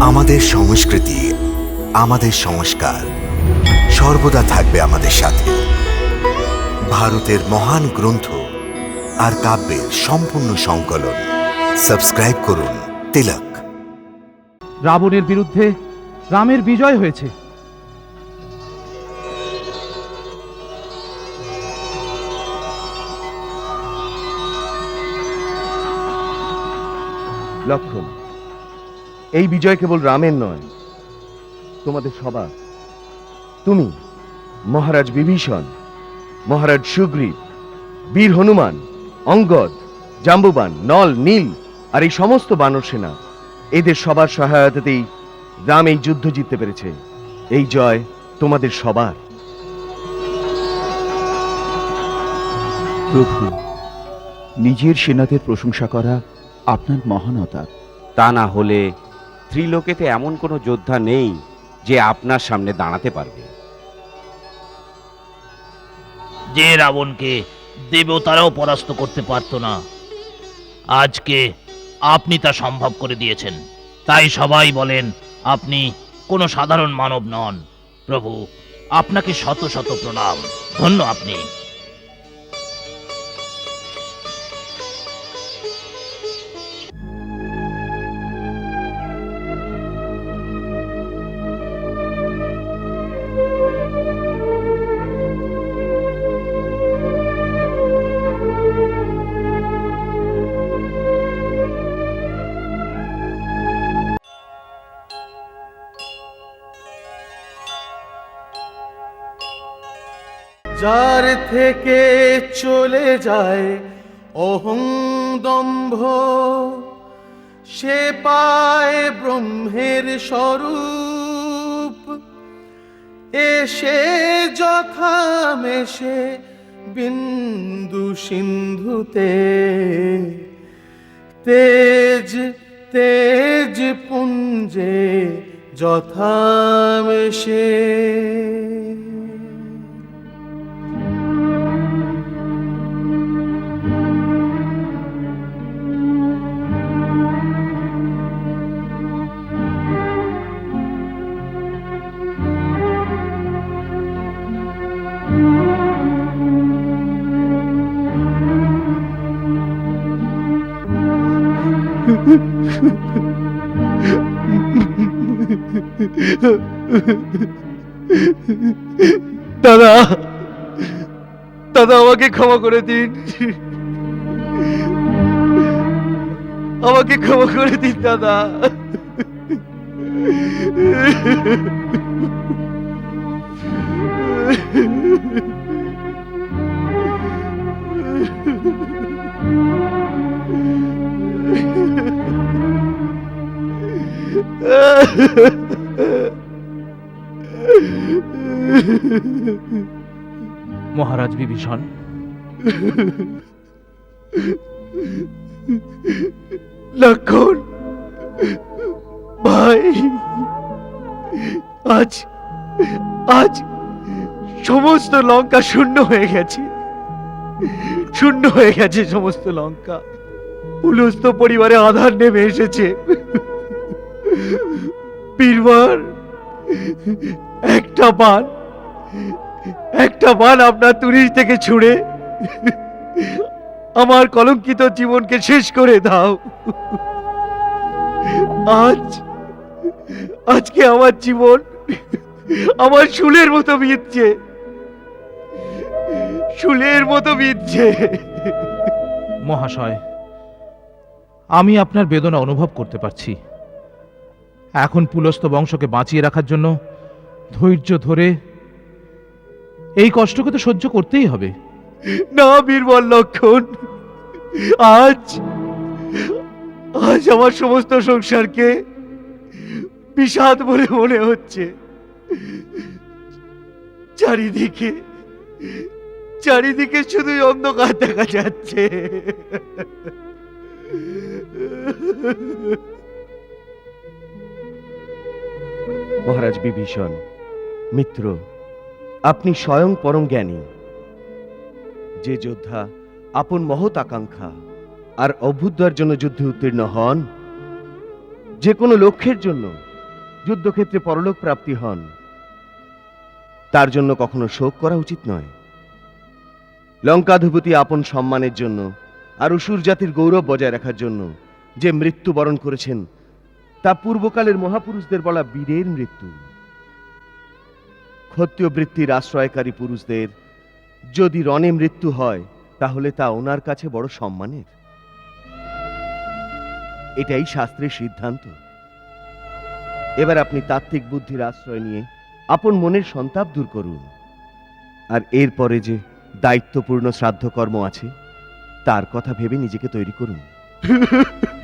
আমাদের সংস্কৃতি, আমাদের সংস্কার সর্বদা থাকবে আমাদের সাথে। ভারতের মহান গ্রন্থ আর কাব্যের সম্পূর্ণ সংকলন। সাবস্ক্রাইব করুন তিলক। রাবণের বিরুদ্ধে রামের বিজয় হয়েছে। লক্ষণ। এই বিজয় কেবল রামের নয় তোমাদের সবার। তুমি মহারাজ বিভীষণ মহারাজ সুগ্রীব বীর হনুমান অঙ্গদ জাম্বুবান নল নীল আর এই সমস্ত বানর সেনা এদের সবার সহায়তাতেই রাম এই যুদ্ধ জিততে পেরেছে। এই জয় তোমাদের সবার। প্রভু নিজের সেনাদের প্রশংসা করা আপনার মহানতা তা না হলে ত্রিলোকেতে এমন কোনো যোদ্ধা নেই যে আপনার সামনে দাঁড়াতে পারবে। যে রাবণকে দেবতারাও পরাস্ত করতে পারত না, আজকে আপনি তা সম্ভব করে দিয়েছেন। তাই সবাই বলেন, আপনি কোনো সাধারণ মানব নন। প্রভু, আপনাকে শত শত প্রণাম। ধন্য আপনি। যার থেকে চলে যায় অহং দম্ভ সে পায় ব্রহ্মের স্বরূপ। এসে যথা মেশে বিন্দু সিন্ধুতে তেজ তেজ পুঞ্জে যথা দাদা দাদা আমাকে ক্ষমা করে দিন। আমাকে ক্ষমা করে দিন দাদা। মহারাজ বিভীষণ। লক্ষণ, ভাই, আজ আজ সমস্ত লঙ্কা শূন্য হয়ে গেছে। শূন্য হয়ে গেছে সমস্ত লঙ্কা। পুলস্ত পরিবারে আধার নেমে এসেছে। বীরবার একটা বান একটা বান আপনার তুরিশ থেকে ছুঁড়ে আমার কলঙ্কিত জীবনকে শেষ করে দাও। আজ, আজকে আমার জীবন আমার শুলের মতো বিঁধছে। শুলের মতো বিঁধছে। মহাশয়, আমি আপনার বেদনা অনুভব করতে পারছি। এখন পুলস্ত বংশকে বাঁচিয়ে রাখার জন্য ধৈর্য ধরে এই কষ্টকে তো সহ্য করতেই হবে। না, বীরবল লক্ষণ, আজ আজ আমার সমস্ত সংসারকে বিষাদ বলে মনে হচ্ছে। চারিদিকে চারিদিকে শুধুই অন্ধকার দেখা যাচ্ছে। মহারাজ বিভীষণ, মিত্র, আপনি স্বয়ং পরম জ্ঞানী। যে যোদ্ধা আপন মহৎ আকাঙ্ক্ষা আর অভ্যুদয়ের জন্য যুদ্ধে উত্তীর্ণ হন, যে কোনো লক্ষ্যের জন্য যুদ্ধক্ষেত্রে পরলোক প্রাপ্তি হন, তার জন্য কখনো শোক করা উচিত নয়। লঙ্কাধিপতি আপন সম্মানের জন্য আর অসুর জাতির গৌরব বজায় রাখার জন্য যে মৃত্যুবরণ করেছেন তা পূর্বকালের মহাপুরুষদের বলা বীরের মৃত্যু। ক্ষত্রিয় বৃত্তির আশ্রয়কারী পুরুষদের যদি রণে মৃত্যু হয়, তাহলে তা ওনার কাছে বড় সম্মানের। এটাই শাস্ত্রের সিদ্ধান্ত। এবার আপনি তাত্ত্বিক বুদ্ধির আশ্রয় নিয়ে আপন মনের সন্তাপ দূর করুন। আর এরপরে যে দায়িত্বপূর্ণ শ্রাদ্ধকর্ম আছে, তার কথা ভেবে নিজেকে তৈরি করুন।